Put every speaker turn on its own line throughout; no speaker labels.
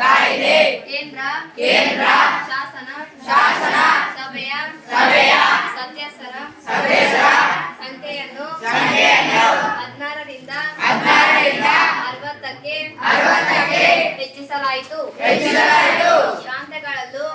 ಕಾಯ್ದೆ.
ಕೇಂದ್ರ
ಕೇಂದ್ರ
ಶಾಸನ
ಶಾಸನ
ಸಭೆಯ
ಸಭೆಯ
ಸದಸ್ಯರ
ಸದಸ್ಯರ
ಸಂಖ್ಯೆಯನ್ನು
ಸಂಖ್ಯೆಯನ್ನು
ಹದಿನಾರರಿಂದ
ಹದಿನಾರರಿಂದ
ಅರವತ್ತಕ್ಕೆ
ಅರವತ್ತಕ್ಕೆ
ಹೆಚ್ಚಿಸಲಾಯಿತು.
ಹೆಚ್ಚಿಸಲಾಯಿತು. ಶಾಂತಗಳಲ್ಲೂ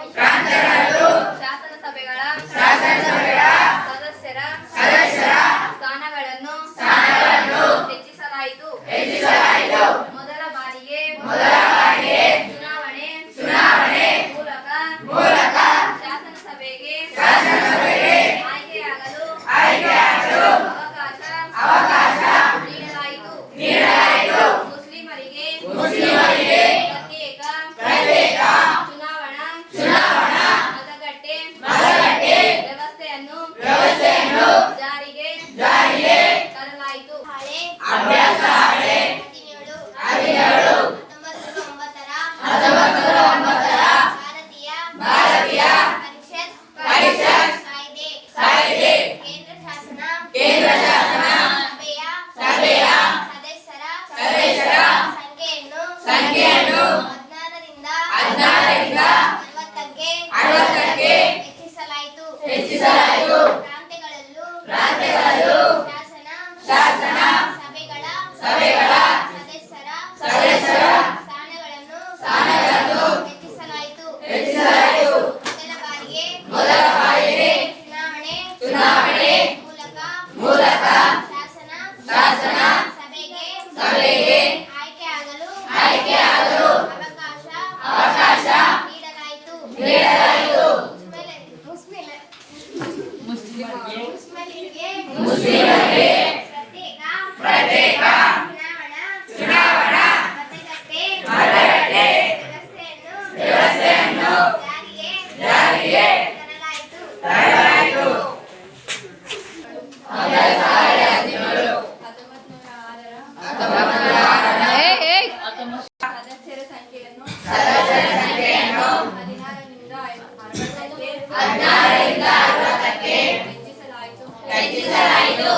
ಹೆಚ್ಚಿಸಲಾಯಿತು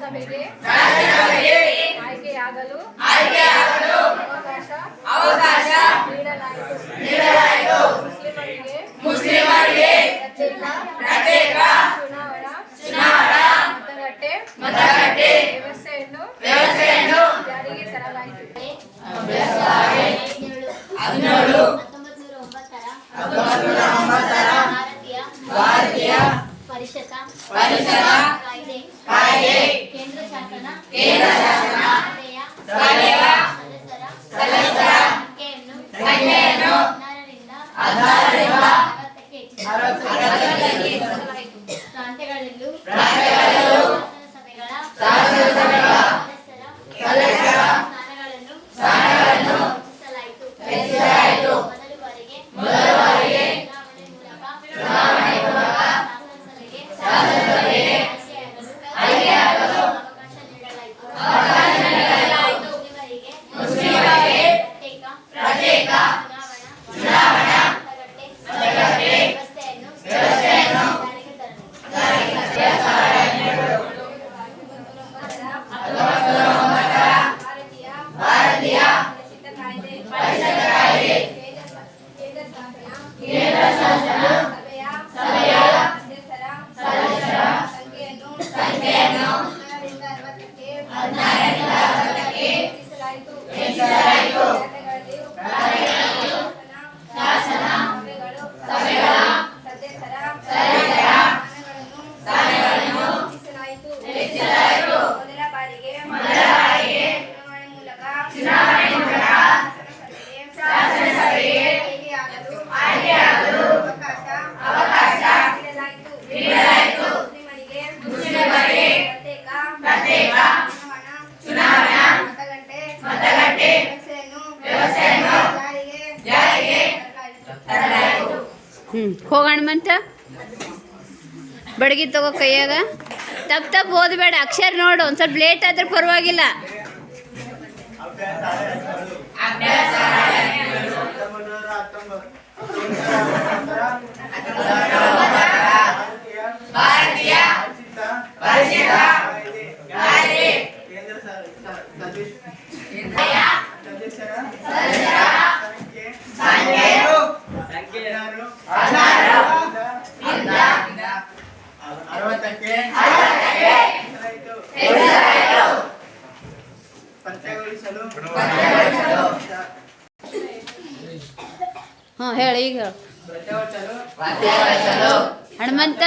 ಸಭೆಗೆ ಆಯ್ಕೆಯಾಗಲು ಅವಕಾಶ ನೀಡಲಾಯಿತು. ಮುಸ್ಲಿಮರಿಗೆ ವ್ಯವಸ್ಥೆಯನ್ನು ಜಾರಿಗೆ ತರಲಾಯಿತು. ಹದಿನೇಳು ಹತ್ತೊಂಬತ್ತು ಭಾರತೀಯ ಪರಿಷತ್
ಪರಿಷತ್
ಅಧರ್ಮದಿಂದ
ಹ್ಞೂ ಬಡಗಿ ತಗೋ ಕೈಯಾಗ. ತಪ್ಪು ತಪ್ಪು ಓದಬೇಡ, ಅಕ್ಷರ ನೋಡು, ಒಂದು ಸ್ವಲ್ಪ ಲೇಟ್ ಆದ್ರೆ ಪರವಾಗಿಲ್ಲ.
ಕೇಂದ್ರ
ಹೇಳಿ ಈಗ. ಹನುಮಂತ